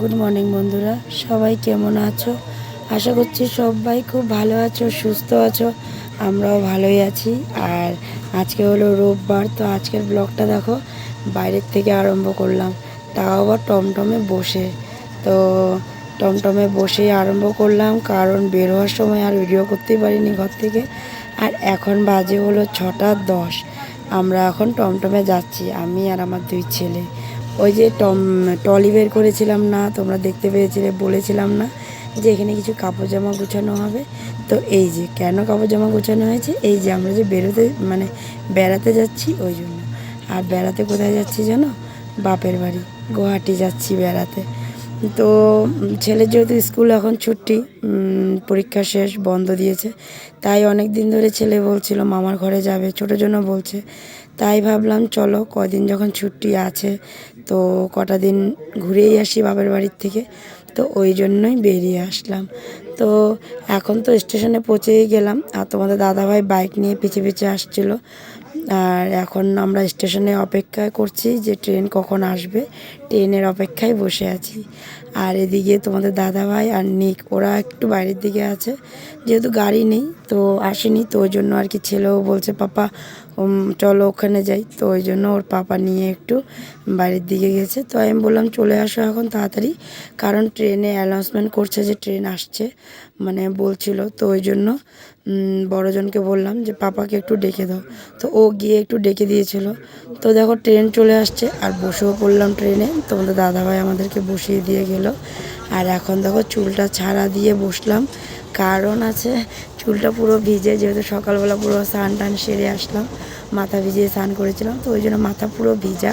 Good morning বন্ধুরা। সবাই কেমন আছো? আশা করছি সবাই খুব ভালো আছো, সুস্থ আছো। আমরাও ভালোই আছি। আর আজকে হলো রোববার, তো আজকের ব্লগটা দেখো, বাইরের থেকে আরম্ভ করলাম। তাও আবার টমটমে বসে। তো টমটমে বসেই আরম্ভ করলাম, কারণ বের হওয়ার সময় আর ভিডিও করতেই পারিনি ঘর থেকে। আর এখন বাজে হলো ছটা দশ। আমরা এখন টমটমে যাচ্ছি, আমি আর আমার দুই ছেলে। ওই যে টম টলি বের করেছিলাম না, তোমরা দেখতে পেয়েছিলে, বলেছিলাম না যে এখানে কিছু কাপড় জামা গুছানো হবে। তো এই যে, কেন কাপড় জামা গুছানো হয়েছে? এই যে আমরা যে বেরোতে মানে বেড়াতে যাচ্ছি, ওই জন্য। আর বেড়াতে কোথায় যাচ্ছি জানো? বাপের বাড়ি, গুয়াহাটি যাচ্ছি বেড়াতে। তো ছেলের যেহেতু স্কুল এখন ছুটি পরীক্ষা শেষ, বন্ধ দিয়েছে, তাই অনেক দিন ধরে ছেলে বলছিল, মামার ঘরে যাবে। ছোটোর জন্য বলছে তাই ভাবলাম, চলো কদিন যখন ছুটি আছে, তো কটা দিন ঘুরেই আসি বাপের বাড়ির থেকে, তো ওই জন্যই বেরিয়ে আসলাম। তো এখন তো স্টেশনে পৌঁছেই গেলাম, আর তোমাদের দাদাভাই বাইক নিয়ে পিছিয়ে পিছিয়ে আসছিল। আর এখন আমরা স্টেশনে অপেক্ষা করছি যে ট্রেন কখন আসবে, ট্রেনের অপেক্ষায় বসে আছি। আর এদিকে তোমাদের দাদাভাই আর নিক, ওরা একটু বাইরের দিকে আছে, যেহেতু গাড়ি নেই, তো আসেনি, তো ওই জন্য আর কি ছেলেও বলছে, পাপা চলো ওখানে যাই। তো ওই জন্য ওর পাপা নিয়ে একটু বাইরের দিকে গেছে। তো আমি বললাম, চলে আসো এখন তাড়াতাড়ি। কারণ ট্রেনে অ্যানাউন্সমেন্ট করছে যে ট্রেন আসছে মানে বলছিল। তো ওই জন্য বড়জনকে বললাম যে, পাপাকে একটু ডেকে দাও। তো ও গিয়ে একটু ডেকে দিয়েছিল। তো দেখো, ট্রেন চলে আসছে। আর বসেও পড়লাম ট্রেনে। তোমাদের দাদাভাই আমাদেরকে বসিয়ে দিয়ে গেল। আর এখন দেখো, চুলটা ছাড়া দিয়ে বসলাম। কারণ আছে চুলটা পুরো ভিজে, যেহেতু সকালবেলা পুরো স্নান টান সেরে আসলাম, মাথা ভিজিয়ে স্নান করেছিলাম, তো ওই জন্য মাথা পুরো ভিজা,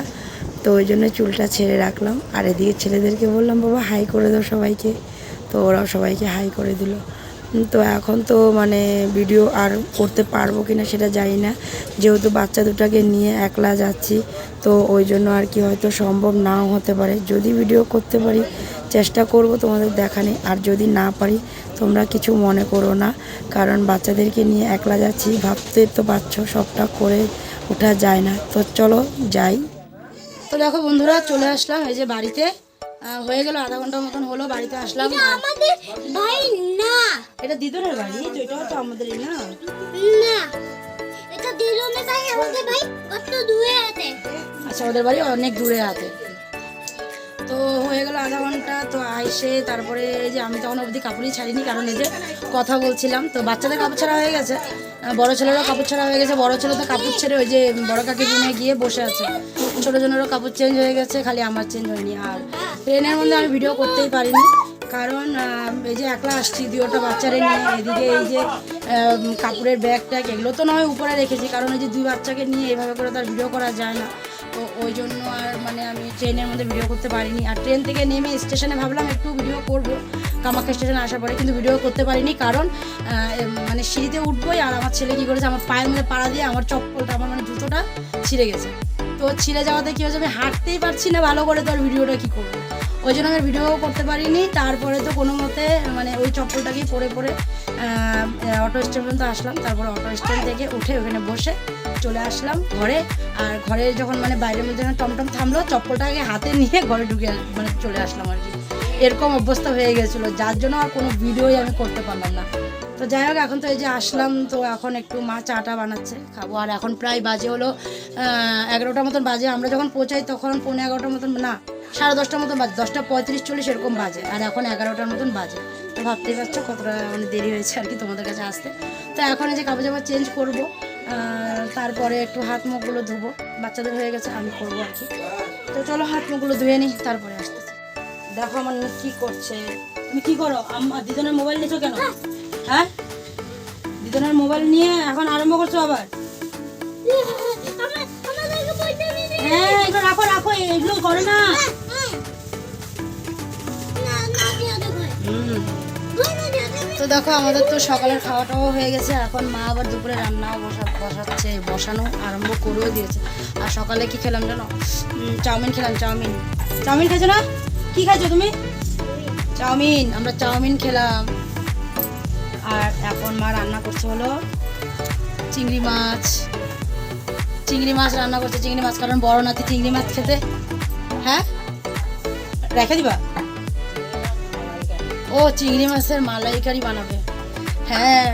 তো ওই জন্য চুলটা ছেড়ে রাখলাম। আর এদিকে ছেলেদেরকে বললাম, বাবা হাই করে দাও সবাইকে। তো ওরাও সবাইকে হাই করে দিল। তো এখন তো মানে ভিডিও আর করতে পারব কিনা সেটা জানি না। যেহেতু বাচ্চা দুটাকে নিয়ে একলা যাচ্ছি, তো ওই জন্য আর কি হয়তো সম্ভব নাও হতে পারে। যদি ভিডিও করতে পারি চেষ্টা করব তোমাদের দেখানে আর যদি না পারি তোমরা কিছু মনে করো না কারণ বাচ্চাদেরকে নিয়ে একলা যাচ্ছি ভাবতে তো পারছ সবটা করে ওঠা যায় না। তো চলো যাই। তো দেখো বন্ধুরা চলে আসলাম এই যে বাড়িতে। হয়ে গেল আধা ঘণ্টার মতন হলো বাড়িতে আসলাম। আমাদের ভাই না। এটা দিদনের বাড়ি? তো এটাও তো আমাদেরই না। না এটা দিলনে ভাই আমাদের ভাই কত দূরে আছে। আচ্ছা ওদের বাড়ি অনেক দূরে আছে। তো হয়ে গেল আধা ঘণ্টা, তো আইসে তারপরে এই যে আমি তখন অবধি কাপড়ই ছাড়িনি, কারণ এই যে কথা বলছিলাম। তো বাচ্চাদের কাপড় ছাড়া হয়ে গেছে। বড় ছেলেরও কাপড় ছাড়া হয়ে গেছে। বড় ছেলে তো কাপড় ছেড়ে ওই যে বড় কাকি রুমে গিয়ে বসে আছে। ছোটো জনেরও কাপড় চেঞ্জ হয়ে গেছে, খালি আমার চেঞ্জ হয়নি। আর ট্রেনের মধ্যে আমি ভিডিও করতেই পারিনি। কারণ এই যে একলা আসছি, দুই ওটা বাচ্চারে নিয়ে, এদিকে এই যে কাপড়ের ব্যাগ ট্যাগ এগুলো তো নয় উপরে রেখেছি। কারণ এই যে দুই বাচ্চাকে নিয়ে এইভাবে করে তার ভিডিও করা যায় না। তো ওই জন্য আর মানে আমি ট্রেনের মধ্যে ভিডিও করতে পারিনি। আর ট্রেন থেকে নেমে স্টেশনে ভাবলাম একটু ভিডিও করব। কামাখ্যা স্টেশনে আসার পরে কিন্তু ভিডিও করতে পারিনি কারণ মানে সিঁড়িতে উঠবোই আর আমার ছেলে কী করেছে আমার পায়ের মধ্যে পাড়া দিয়ে আমার চপ্পলটা আমার মানে জুতোটা ছিঁড়ে গেছে। তো ছিঁড়ে যাওয়াতে কী হয়েছে আমি হাঁটতেই পারছি না ভালো করে তো আর ভিডিওটা কী করব। ওই জন্য আমি ভিডিও করতে পারিনি। তারপরে তো কোনো মতে মানে ওই চপ্পলটাকেই পরে পরে অটো স্ট্যান্ড পর্যন্ত আসলাম। তারপরে অটো স্ট্যান্ড থেকে উঠে ওখানে বসে চলে আসলাম ঘরে। আর ঘরে যখন মানে বাইরের মধ্যে টমটম থামলো চপ্পলটাকে হাতে নিয়ে ঘরে ঢুকে মানে চলে আসলাম আর কি। এরকম অবস্থা হয়ে গেছিল। যার জন্য আর কোনো ভিডিওই আমি করতে পারলাম না। তো যাই হোক, এখন তো এই যে আসলাম, তো এখন একটু মা চাটা বানাচ্ছে, খাব। আর এখন প্রায় বাজে হলো এগারোটার মতন বাজে। আমরা যখন পৌঁছাই তখন পৌনে এগারোটার মতন, না, সাড়ে দশটার মতন বাজে, দশটা পঁয়ত্রিশ চল্লিশ এরকম বাজে। আর এখন এগারোটার মতন বাজে। তো ভাবতেই পারছ কতটা মানে দেরি হয়েছে আর কি তোমাদের কাছে আসতে। তো এখন এই যে কাপড় জামা চেঞ্জ করব। তারপরে একটু হাত মুখগুলো ধুবো। বাচ্চাদের হয়ে গেছে আমি করব আর কি। তো চলো হাত মুখগুলো ধুয়ে নিই তারপরে আসতেছি। দেখো আমার মেয়ে কি করছে। তুমি কি করো? আমার দিদনের মোবাইল নিয়েছো কেন? হ্যাঁ? দিদনের মোবাইল নিয়ে এখন আরম্ভ করছ আবার? হ্যাঁ এগুলো রাখো রাখো এগুলো করে না। তো দেখো, আমাদের তো সকালের খাওয়াটাও হয়ে গেছে। এখন মা আবার দুপুরে রান্নাও বসা বসাচ্ছে, বসানো আরম্ভ করেও দিয়েছে। আর সকালে কি খেলাম জানো? চাউমিন খেলাম, চাউমিন। চাউমিন খেয়েছো না? কি খাইছো তুমি? চাউমিন, আমরা চাউমিন খেলাম। আর এখন মা রান্না করছে হলো চিংড়ি মাছ। চিংড়ি মাছ রান্না করছে, চিংড়ি মাছ, কারণ বড় নাতি চিংড়ি মাছ খেতে। হ্যাঁ? রেখে দিবা? ও চিংড়ি মাছের মালাইকারি বানাবে। হ্যাঁ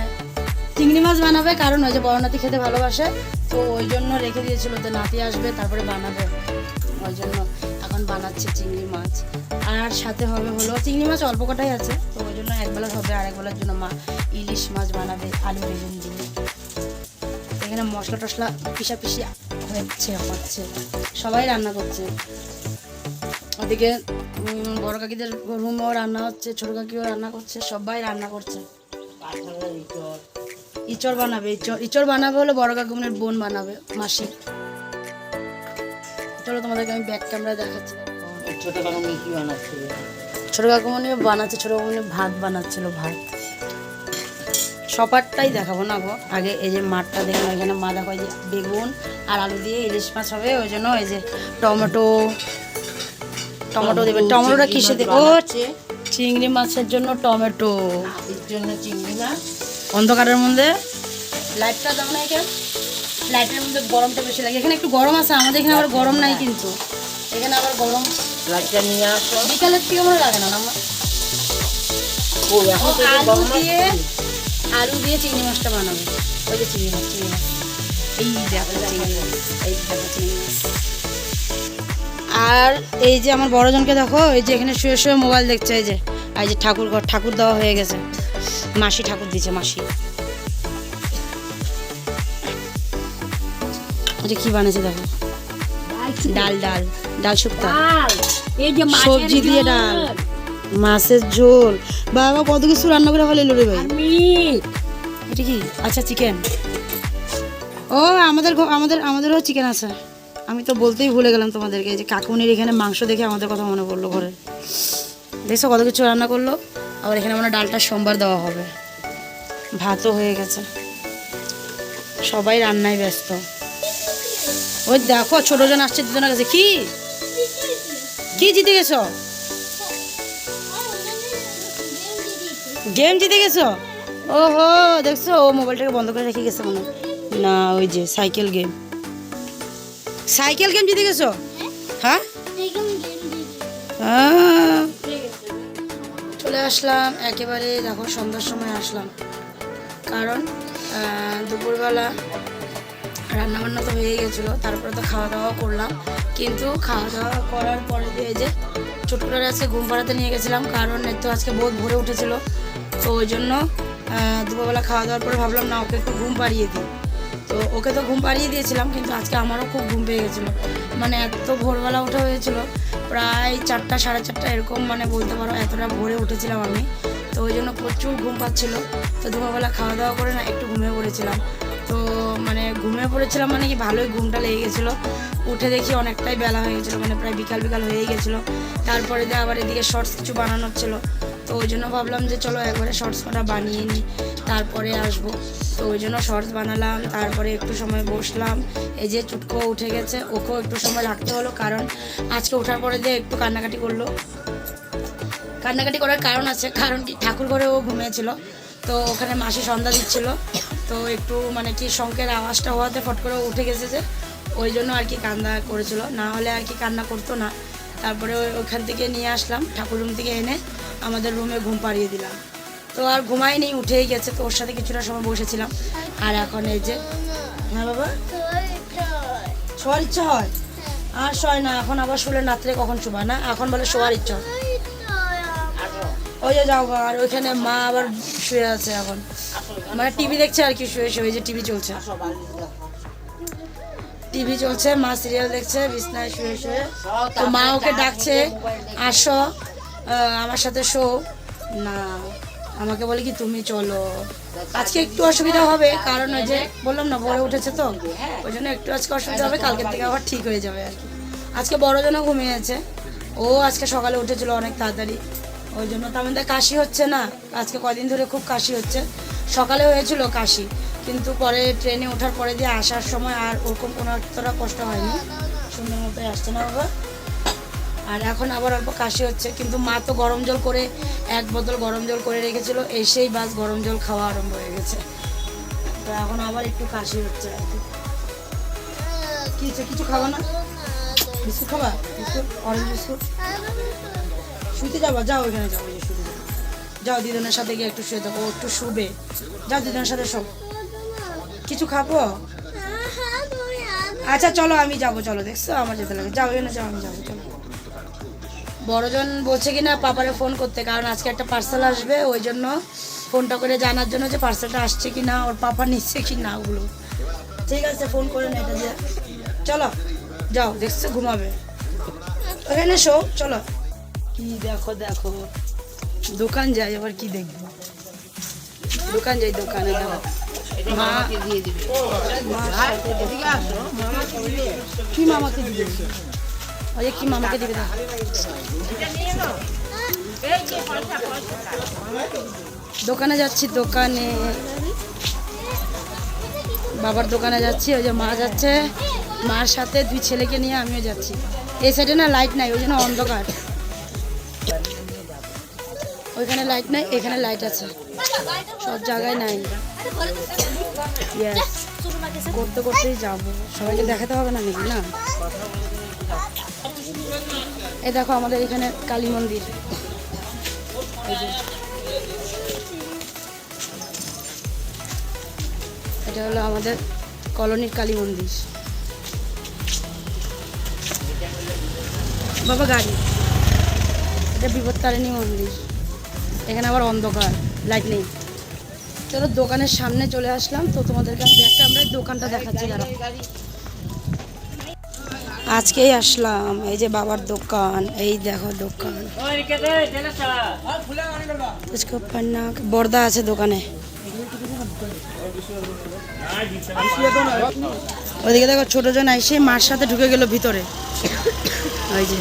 চিংড়ি মাছ বানাবে, কারণ ওই যে বড় নাতি খেতে ভালোবাসে, তো ওই জন্য রেখে দিয়েছিল তো নাতি আসবে, তারপরে বানাবে। ওই জন্য এখন বানাচ্ছে চিংড়ি মাছ। আর সাথে হবে হলো চিংড়ি মাছ অল্প কটাই আছে, তো ওই জন্য একবেলা হবে, আর একবেলার জন্য মা ইলিশ মাছ বানাবে, আলু বেগুন দিয়ে। এখানে মশলা টশলা পিসা পিসি হচ্ছে হচ্ছে। সবাই রান্না করছে। ওদিকে বড় কাকিদের রুমও রান্না হচ্ছে ছোট কাকিও রান্না করছে সবাই রান্না করছে। ইচড় বানাবে ইচড় ইচড় বানাবে হলো বড় কাকুমনের বোন বানাবে মাসি। চলো তোমাদেরকে আমি ব্যাক ক্যামেরা দেখাচ্ছি। ছোট কাকুনি কি বানাচ্ছিল ছোট কাকুমনি বানাচ্ছে ছোট কাকুমনি ভাত বানাচ্ছিল ভাত। সপারটাই দেখাবো না গো। আগে এই যে মাঠটা দেখুন এখানে মা দেখো যে বেগুন আর আলু দিয়ে ইলিশ মাছ হবে ওই জন্য এই যে টমেটো টমেটো দেবে। টমেটোটা কিসে দেবে? ও চিংড়ি মাছের জন্য টমেটো। এর জন্য চিংড়ি মাছ। অন্ধকারের মধ্যে? লাইটটা দাও না এখানে। লাইটের মধ্যে গরমটা বেশি লাগে। এখানে একটু গরম আছে আমাদের এখানে আবার গরম নাই কিন্তু। এখানে আবার গরম। লাইটটা নিয়ে আসো। বিকালের থেকে মনে লাগে না আমার আলু দিয়ে আলু দিয়ে চিংড়ি মাছটা বানাবে। ওই যে চিংড়ি মাছ চিংড়ি মাছ। এই দেখো চিংড়ি মাছ। এই দেখো চিংড়ি মাছ। আর এই যে আমার বড়জনকে দেখো এই যে এখানে শুয়ে শুয়ে মোবাইল দেখছে এই যে এই যে ঠাকুর ঘর ঠাকুর দেওয়া হয়ে গেছে। মাসি ঠাকুর দিচ্ছে মাসি। এটা কি বানিয়েছে দেখো। ডাল ডাল ডাল শুক্তা। সবজি দিয়ে ডাল। মাছের ঝোল। বাবা কত কিছু রান্না করে ফেলে রে ভাই? এটা কি? আচ্ছা চিকেন ও আমাদের আমাদের আমাদেরও চিকেন আছে। আমি তো বলতেই ভুলে গেলাম তোমাদেরকে যে কাকুনির এখানে মাংস দেখে আমাদের কথা মনে পড়ল ঘরে। দেখছ কত কিছু রান্না করল? আবার এখানে মানে ডালটা সোমবার দেওয়া হবে। ভাতও হয়ে গেছে। সবাই রান্নায় ব্যস্ত। ওই দেখো ছোটজন আসছে দুজনের কাছে। কি? কি জিতে গেছো? গেম জিতে গেছো? ওহো, দেখছ, ও মোবাইলটাকে বন্ধ করে রেখে গেছে মনে না, ওই যে সাইকেল গেম। সাইকেল গেম জিতে গেছো? হ্যাঁ। চলে আসলাম একেবারে দেখো সন্ধ্যার সময় আসলাম। কারণ দুপুরবেলা রান্না বান্না তো হয়ে গেছিল তারপরে তো খাওয়া দাওয়া করলাম। কিন্তু খাওয়া দাওয়া করার পরে দিয়ে যে ছোটটার আজকে ঘুম পাড়াতে নিয়ে গেছিলাম কারণ এর তো আজকে বহুত ভোরে উঠেছিল। তো ওই জন্য দুপুরবেলা খাওয়া দাওয়ার পরে ভাবলাম না ওকে একটু ঘুম পাড়িয়ে দিই। তো ওকে তো ঘুম পাড়িয়ে দিয়েছিলাম, কিন্তু আজকে আমারও খুব ঘুম পেয়ে গেছিল। মানে এত ভোরবেলা ওঠা হয়েছিল, প্রায় চারটা, সাড়ে চারটা এরকম মানে বলতে পারো এতটা ভোরে উঠেছিলাম আমি। তো ওই জন্য প্রচুর ঘুম পাচ্ছিল। তো দুপুরবেলা খাওয়া দাওয়া করে না একটু ঘুমিয়ে পড়েছিলাম। তো মানে ঘুমিয়ে পড়েছিলাম মানে কি ভালোই ঘুমটা লেগে গেছিল। উঠে দেখি অনেকটাই বেলা হয়ে গেছিল মানে প্রায় বিকাল বিকাল হয়ে গেছিল। তারপরে দিয়ে আবার এদিকে শর্টস কিছু বানানোর ছিল তো ওই জন্য ভাবলাম যে চলো একবারে শর্টস কটা বানিয়ে নিই। তারপরে আসব। তো ওই জন্য শর্টস বানালাম, তারপরে একটু সময় বসলাম। এই যে চুটকো উঠে গেছে, ওকেও একটু সময় রাখতে হলো কারণ আজকে ওঠার পরে দিয়ে একটু কান্নাকাটি করল। কান্নাকাটি করার কারণ আছে, কারণ কি, ঠাকুর ঘরে ও ঘুমিয়েছিল। তো ওখানে মাসি সন্ধ্যা দিচ্ছিল। তো একটু মানে কি শঙ্কের আওয়াজটা হওয়াতে ফট করে উঠে গেছে যে, ওই জন্য আর কি কান্না করেছিল। না হলে আর কি কান্না করতো না। তারপরে ওখান থেকে নিয়ে আসলাম, ঠাকুর রুম থেকে এনে আমাদের রুমে ঘুম পাড়িয়ে দিলাম। তো আর ঘুমাইনি উঠেই গেছে, তো ওর সাথে কিছুটা সময় বসেছিলাম। আর এখন এই যে হ্যাঁ বাবা? শোয়ার ইচ্ছা হয়? আর শোয় না, এখন আবার শুলে রাত্রে কখন শোবায় না? এখন বলে শোয়ার ইচ্ছা। ওই যে যাও আর ওইখানে মা আবার শুয়ে আছে এখন। মানে টিভি দেখছে আর কি, শুয়ে শুয়ে যে টিভি চলছে। টিভি চলছে, মা সিরিয়াল দেখছে, বিছনায় শুয়ে শুয়ে। তো মা ওকে ডাকছে, আসো আমার সাথে শো। না, আমাকে বলে কি তুমি চলো। আজকে একটু অসুবিধা হবে, কারণ ওই যে বললাম না, ভোরে উঠেছে তো। ওই জন্য একটু আজকে অসুবিধা হবে, কালকের থেকে আবার ঠিক হয়ে যাবে আর কি। আজকে বড়জনও ঘুমিয়েছে। ও আজকে সকালে উঠেছিল অনেক তাড়াতাড়ি। ওই জন্য তো আমাদের কাশি হচ্ছে না। আজকে কদিন ধরে খুব কাশি হচ্ছে। সকালে হয়েছিল কাশি। কিন্তু পরে ট্রেনে ওঠার পরে দিয়ে আসার সময় আর ওরকম কোনো এতটা কষ্ট হয়নি। সুন্দর মতোই আসছে না বাবা। আর এখন আবার অল্প কাশি হচ্ছে, কিন্তু মা তো গরম জল করে এক বোতল গরম জল করে রেখেছিল, এসেই বাস গরম জল খাওয়া আরম্ভ হয়ে গেছে। তো এখন আবার একটু কাশি হচ্ছে আর কি। কিছু কিছু খাবা না? বিস্কুট খাবা? বিস্কুট? Orange biscuit? শুতে যাবা? যাও ওইখানে যাও ওই যে শুতে যাও দিদনের সাথে গিয়ে একটু শুয়ে থাকো একটু শুবে। যাও দিদনের সাথে শো কিছু খাব? আচ্ছা চলো, আমি যাব, চলো, দেখছ? আমার যেতে লাগে। যাও, এখানে যাও, আমি যাব, চলো। বড়জন বলছে কি না পাপারে ফোন করতে, কারণ আজকে একটা পার্সেল আসবে, ওই জন্য ফোনটা করে জানার জন্য যে পার্সেলটা আসছে কি না ওর পাপা নিচ্ছে কি না ওগুলো। ঠিক আছে ফোন করে না, এটা দিয়ে। চলো, যাও, দেখছ, ঘুমাবে। ওখানে শো, চলো। কি দেখো দেখো। দোকান যাই, এবার কি দেখব? দোকান যাই, দোকানে, দেখো। দিয়ে দিবে। মামাকে দিবে কি মামাকে দিবে? ওই কি মামাকে দিবে? দোকানে যাচ্ছি দোকানে। বাবার দোকানে যাচ্ছি ওই যে মা যাচ্ছে। মার সাথে দুই ছেলেকে নিয়ে আমিও যাচ্ছি। এই সাইডে না লাইট নাই ওই জন্য অন্ধকার। ওইখানে লাইট নাই এখানে লাইট আছে। সব জায়গায় নাই. করতে করতেই যাব। সবাইকে দেখাতে হবে না নাকি, না? এই দেখো আমাদের এখানে কালী মন্দির। এটা হলো আমাদের কলোনির কালী মন্দির। বাবা, গাড়ি। এটা বিপত্তারিণী মন্দির। এখানে আবার অন্ধকার। লাইট নেই। চলো দোকানের সামনে চলে আসলাম। তো তোমাদেরকে আমি দেখতে আমরা দোকানটা দেখাচ্ছি দাঁড়া আজকেই আসলাম। এই যে বাবার দোকান। এই দেখো দোকান। বর্দা আছে দোকানে। ওদিকে দেখো ছোট জন আইসে মার সাথে ঢুকে গেল ভিতরে। ওই যে।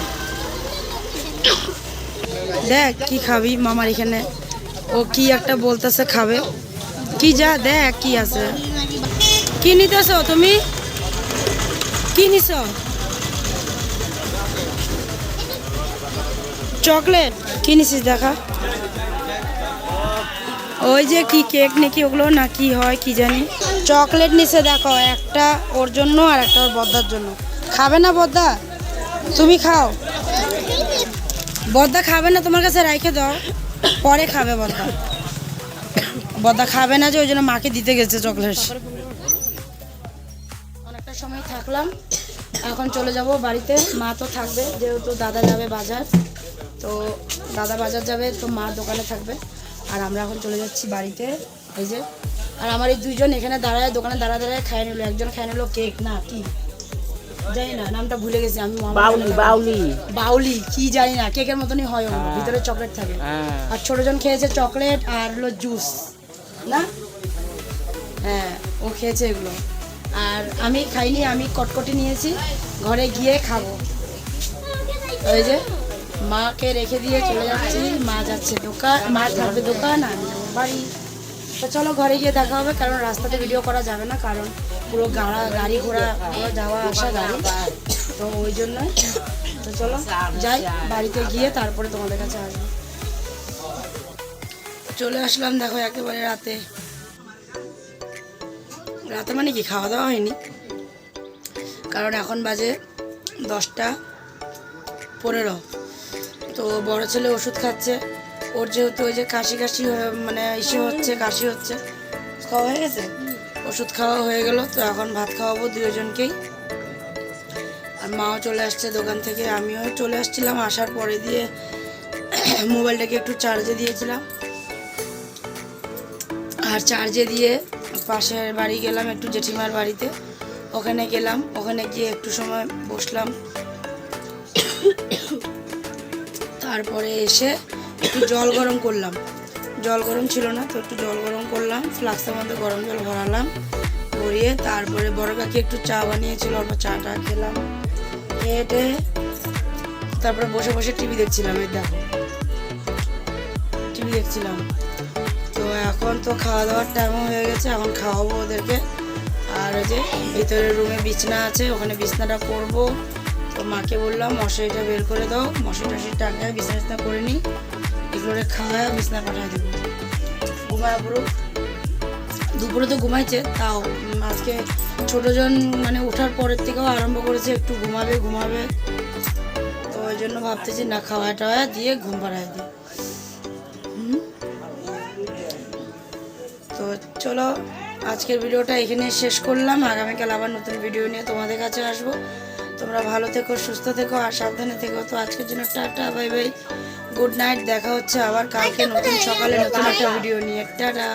দেখ, কি খাবি মামার এখানে? ও কি একটা বলতেছে, খাবে? কি যা, দেখ কি আছে। কি নিতেছ তুমি? কি নিছ? চকলেট। কি নিছিস দেখা? ওই যে কি কেক নাকি ওগুলো না কি হয় কি জানি। চকলেট নিছে দেখো, একটা ওর জন্য আর একটা ওর বদ্দার জন্য। খাবে না বদ্দা? তুমি খাও। বদ্দা খাবে না, তোমার কাছে রাইখে দাও। পরে খাবে বদ্দা বদ্দা খাবে না যে, ওই জন্য মাকে দিতে গেছে চকলেট। অনেকটা সময় থাকলাম, এখন চলে যাব বাড়িতে। মা তো থাকবে, যেহেতু দাদা যাবে বাজার, তো দাদা বাজার যাবে, তো মা দোকানে থাকবে। আর আমরা এখন চলে যাচ্ছি বাড়িতে, এই যে। আর আমার এই দুইজন এখানে দাঁড়ায়, দোকানে দাঁড়া দাঁড়ায় খায় নিল, একজন খায় নিল কেক, না কি? জানি না নামটা ভুলে গেছি আমি বাউলি বাউলি। বাউলি কি জানি না কেকের মতনই হয় ওগুলো ভিতরে চকলেট থাকে। হ্যাঁ। আর ছোটজন খেয়েছে চকলেট আর হলো জুস না? হ্যাঁ ও খেয়েছে এগুলো। আর আমি খাইনি আমি কটকটি নিয়েছি ঘরে গিয়ে খাব। ওই যে মাকে রেখে দিয়ে চলে যাচ্ছি মা যাচ্ছে দোকান মা থাকবে দোকান আমি বাড়ি। তো চলো ঘরে গিয়ে দেখা হবে, কারণ রাস্তাতে ভিডিও করা যাবে না, কারণ পুরো গাড়া, গাড়ি ঘোড়া যাওয়া আসা গাড়ি। তো ওই জন্য তো চলো যাই, বাড়িতে গিয়ে তারপরে তোমাদের কাছে আসব। চলে আসলাম দেখো একেবারে রাতে। রাতে মানে কি, খাওয়া দাওয়া হয়নি? কারণ এখন বাজে দশটা পনেরো। তো বড় ছেলে ওষুধ খাচ্ছে। ওর যেহেতু ওই যে কাশি কাশি মানে ইসে হচ্ছে, কাশি হচ্ছে, খাওয়া হয়ে গেছে? ওষুধ খাওয়া হয়ে গেল, তো এখন ভাত খাওয়াবো দুজনকেই আর মাও চলে আসছে দোকান থেকে, আমিও চলে আসছিলাম, আসার পরে দিয়ে মোবাইলটাকে একটু চার্জে দিয়েছিলাম। আর চার্জে দিয়ে পাশের বাড়ি গেলাম একটু জেঠিমার বাড়িতে। ওখানে গেলাম, ওখানে গিয়ে একটু সময় বসলাম। তারপরে এসে একটু জল গরম করলাম। জল গরম ছিল না, তো একটু জল গরম করলাম ফ্লাক্সের মধ্যে গরম জল ভরালাম, ভরিয়ে তারপরে বড় কাকি একটু চা বানিয়েছিল অল্প চা টা খেলাম খেয়ে তারপরে বসে বসে টিভি দেখছিলাম, এই দেখো। টিভি দেখছিলাম। তো এখন তো খাওয়া দাওয়ার টাইমও হয়ে গেছে, এখন খাওয়াবো ওদেরকে। আর ওই যে ভিতরে রুমে বিছনা আছে, ওখানে বিছনাটা করব। তো মাকে বললাম, মশারিটা বের করে দাও মশারি টশারি টাকায় বিছনা করে নিই। এগুলোরে খাওয়া বিছনা পাঠিয়ে দেবো ঘুমায় পুরো। দুপুরে তো ঘুমাইছে, তাও আজকে ছোটোজন মানে ওঠার পরের থেকেও আরম্ভ করেছে, একটু ঘুমাবে ঘুমাবে। তো ওই জন্য ভাবতেছি না, খাওয়া টাওয়া দিয়ে ঘুম পাড়ায় দিই। তো চলো, আজকের ভিডিওটা এখানে শেষ করলাম। আগামীকাল আবার নতুন ভিডিও নিয়ে তোমাদের কাছে আসব। তোমরা ভালো থেকো, সুস্থ থেকো, আর সাবধানে থেকো। তো আজকের জন্য tata, bye bye. Good night দেখা হচ্ছে আবার কালকে নতুন সকালে নতুন একটা ভিডিও নিয়ে। টাটা।